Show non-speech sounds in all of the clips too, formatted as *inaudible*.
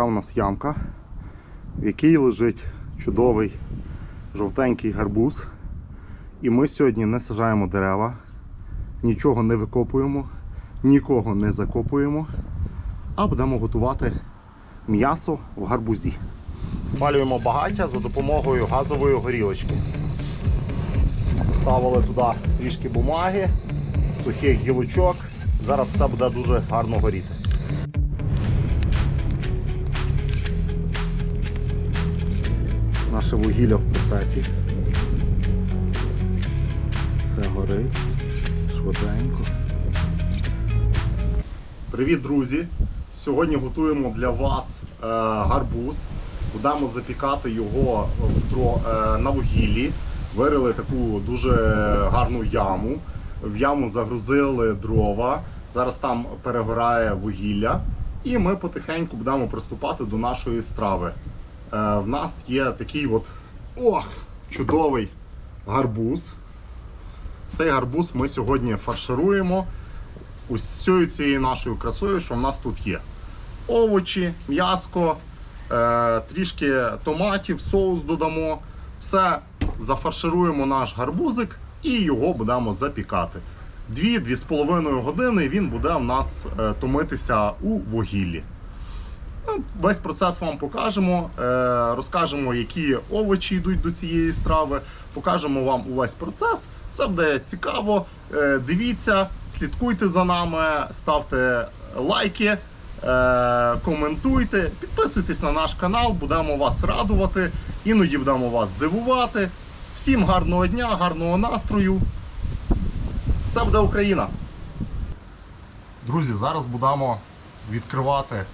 така у нас ямка, в якій лежить чудовий жовтенький гарбуз. І ми сьогодні не сажаємо дерева, нічого не викопуємо, нікого не закопуємо, а будемо готувати м'ясо в гарбузі. Палюємо багаття за допомогою газової горілочки. Поставили туди трішки бумаги, сухих гілочок. Зараз все буде дуже гарно горіти. Наше вугілля в процесі. Все горить швиденько. Привіт, друзі! Сьогодні готуємо для вас е, гарбуз. Будемо запікати його е, на вугіллі. Вирили таку дуже гарну яму. В яму загрузили дрова. Зараз там перегорає вугілля. І ми потихеньку будемо приступати до нашої страви. Е, в нас є такий от ох, чудовий гарбуз. Цей гарбуз ми сьогодні фаршируємо усією цією нашою красою, що в нас тут є. Овочі, м'яско, е, трішки томатів, соус додамо. Все зафаршируємо наш гарбузик і його будемо запікати. 2-2,5 години він буде в нас е, томитися у вугіллі. Ну, Весь процес вам покажемо, е, розкажемо, які овочі йдуть до цієї страви, покажемо вам увесь процес. Все буде цікаво. Е, Дивіться, слідкуйте за нами, ставте лайки, е, коментуйте, підписуйтесь на наш канал, будемо вас радувати, іноді будемо вас дивувати. Всім гарного дня, гарного настрою. Все буде Україна! Друзі, зараз будемо відкривати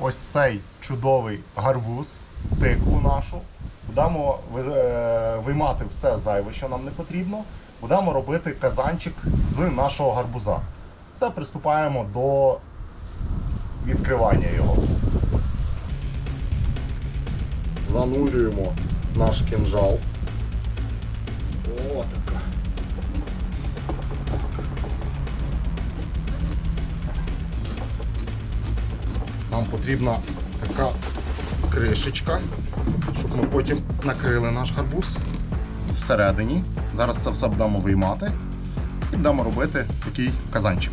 ось цей чудовий гарбуз, тикву нашу. Будемо е, виймати все зайве, що нам не потрібно. Будемо робити казанчик з нашого гарбуза. Все, приступаємо до відкривання його. Занурюємо наш кинжал. О, така. Нам потрібна така кришечка, щоб ми потім накрили наш гарбуз всередині. Зараз це все будемо виймати і будемо робити такий казанчик.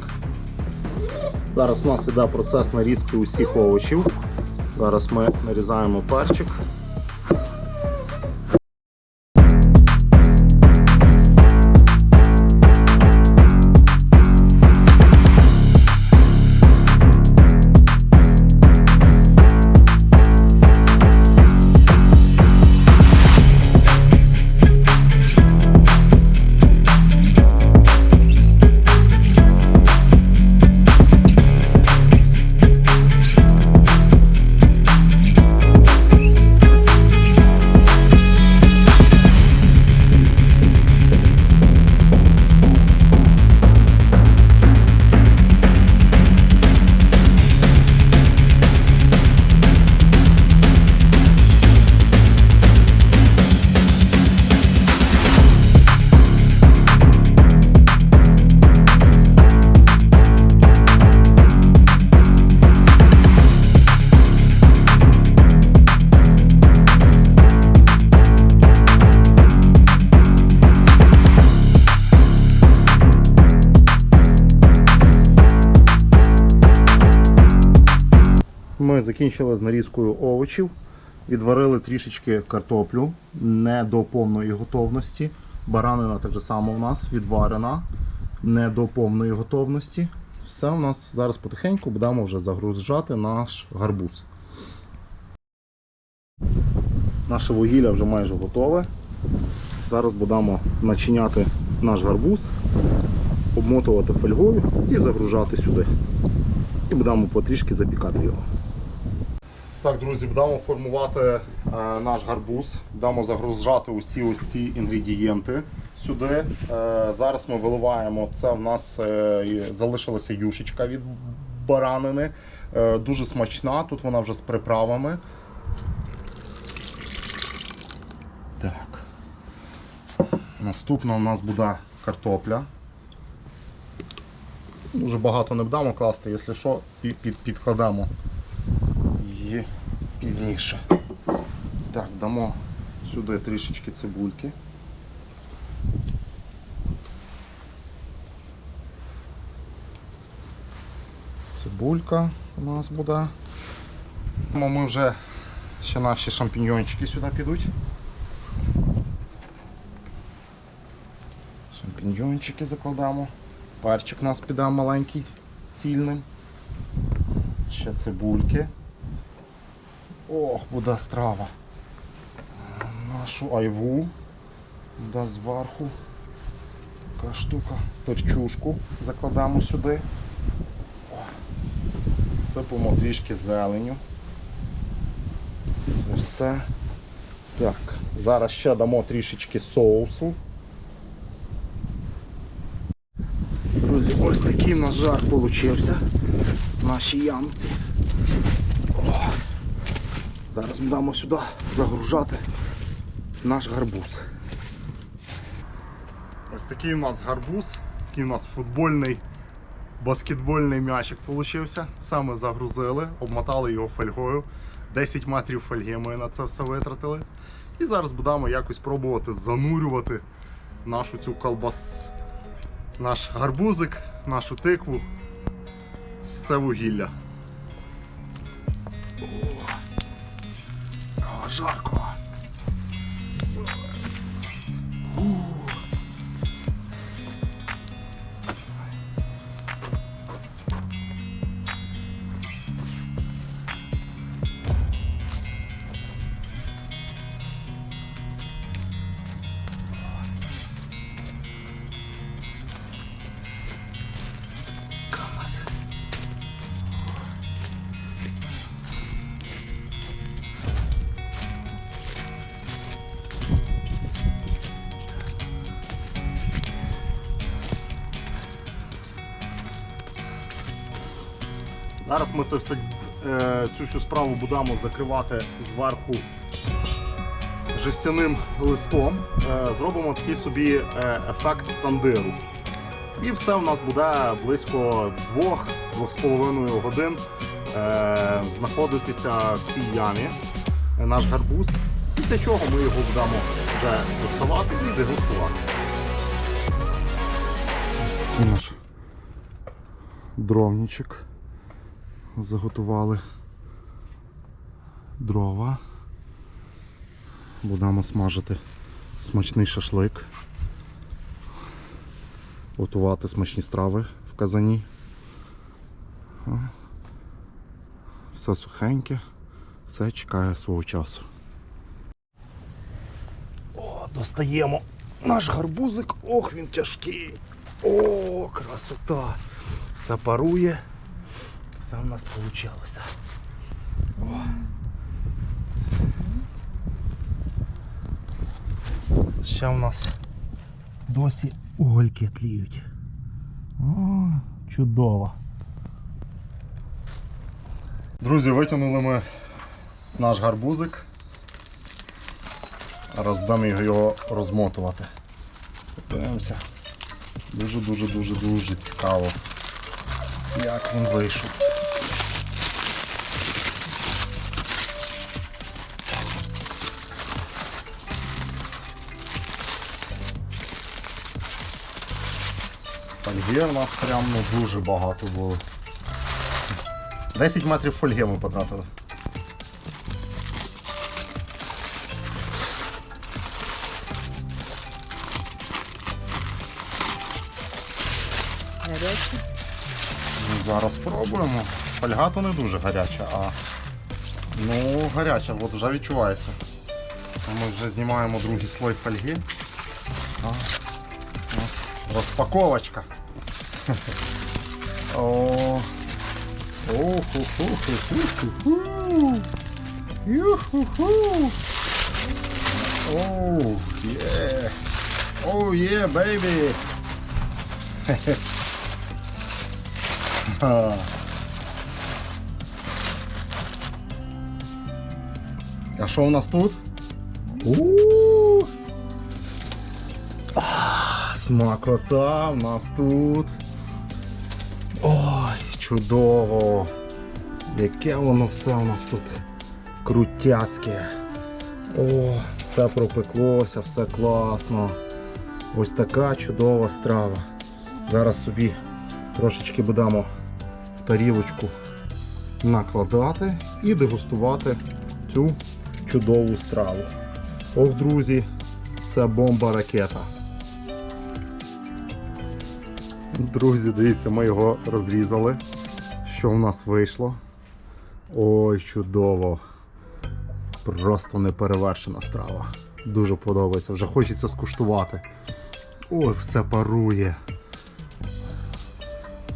Зараз у нас іде процес нарізки усіх овочів. Зараз ми нарізаємо перчик. Закінчили з нарізкою овочів, відварили трішечки картоплю не до повної готовності. Баранина так само у нас відварена не до повної готовності. Все у нас зараз потихеньку будемо вже загружати наш гарбуз. Наше вугілля вже майже готове. Зараз будемо начиняти наш гарбуз, обмотувати фольгою і загружати сюди. І будемо потрішки запікати його. Так, друзі, будемо формувати е, наш гарбуз, будемо загружати усі ось інгредієнти сюди. Е, зараз ми виливаємо. Це в нас е, залишилася юшечка від баранини. Дуже смачна, тут вона вже з приправами. Так. Наступна у нас буде картопля. Дуже багато не будемо класти, якщо що, під, під, підкладемо її пізніше. Так, дамо сюди трішечки цибульки. Цибулька у нас буде. Ми вже ще наші шампіньйончики сюди підуть. Шампіньйончики закладаємо. Перчик у нас піде маленький, цільним. Ще цибульки. Ох, буде страва. Нашу айву. Да зверху. Така штука. Перчушку закладаємо сюди. Сипемо трішки зеленю. Це все. Так, зараз ще дамо трішечки соусу. Друзі, ось такий в нас жар получився в нашій ямці. О, зараз ми дамо сюди загружати наш гарбуз. Ось такий у нас гарбуз, такий у нас футбольний баскетбольний м'ячик. Все ми загрузили, обмотали його фольгою. 10 метрів фольги ми на це все витратили. І зараз будемо якось пробувати занурювати нашу цю колбас, наш гарбузик, нашу тикву. Це вугілля. О, жарко. Зараз ми це все, е, цю всю справу будемо закривати зверху жестяним листом. Е, Зробимо такий собі е, ефект тандиру. І все в нас буде близько 2-2,5 годин знаходитися в цій ямі наш гарбуз. Після чого ми його будемо вже доставати і дегустувати. Наш дровничок. Заготували дрова. Будемо смажити смачний шашлик готувати смачні страви в казані. Все сухеньке, все чекає свого часу. О, достаємо наш гарбузик, ох він тяжкий. О, красота! Все парує, все в нас вийшло. Ще в нас досі угольки тліють. О, чудово. Друзі, витягнули ми наш гарбузик. Зараз будемо його- розмотувати. Подивимося. Дуже-дуже дуже дуже цікаво, як він вийшов. Фольги у нас прям ну, дуже багато було. 10 метрів фольги ми потратили. Гаряче. Ну, Зараз спробуємо. Фольга то не дуже гаряча, а ну гаряча, от вже відчувається. Ми вже знімаємо другий слой фольги. А, у нас розпаковочка. *laughs* О, О-ху-ху-ху-ху-ху. Ю-ху-ху. Оу, є. Оу, є, бейбі. Ха. А що у нас тут? У-у-у. Смакота у нас тут. Ой, чудово. Яке воно все у нас тут крутяцьке. О, все пропеклося, все класно. Ось така чудова страва. Зараз собі трошечки будемо в тарілочку накладати і дегустувати цю чудову страву. Ох, друзі, це бомба ракета. Друзі, дивіться, ми його розрізали. Що в нас вийшло? Ой, чудово! Просто неперевершена страва. Дуже подобається, вже хочеться скуштувати. Ой, все парує.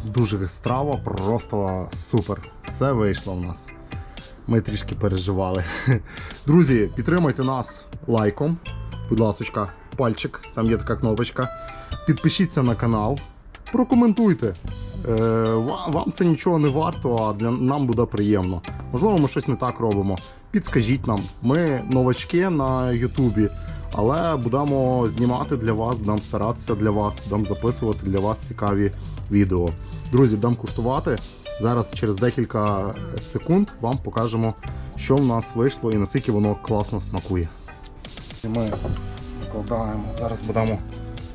Дуже страва, просто супер. Все вийшло в нас. Ми трішки переживали. *laughs* Друзі, підтримайте нас лайком. Будь ласочка, пальчик, там є така кнопочка. Підпишіться на канал, прокоментуйте. Е, ва- вам це нічого не варто, а для нам буде приємно. Можливо, ми щось не так робимо. Підскажіть нам. Ми новачки на Ютубі, але будемо знімати для вас, будемо старатися для вас, будемо записувати для вас цікаві відео. Друзі, будемо куштувати. Зараз через декілька секунд вам покажемо, що в нас вийшло і наскільки воно класно смакує. Ми викладаємо. Зараз будемо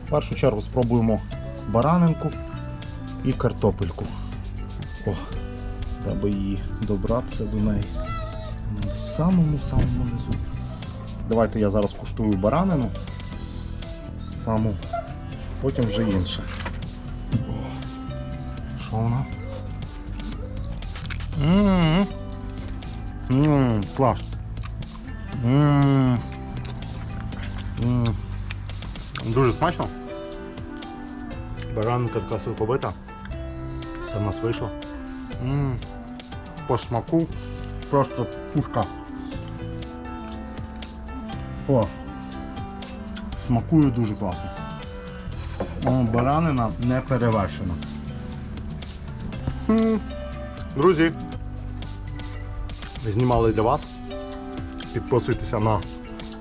в першу чергу спробуємо баранинку і картопельку. О, треба її добратися до неї. В самому самому низу. Давайте я зараз куштую баранину. Саму, потім вже інше. О, що вона? Ммм. Ммм, клас. Ммм. Дуже смачно. Баранка така соковита. Все в нас вийшло. М, По смаку просто пушка. О, смакує дуже класно. О, баранина не перевершена. М, Друзі, знімали для вас. Підписуйтеся на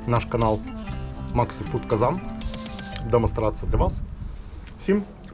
наш канал Maxi Food. Будемо старатися для вас. Всім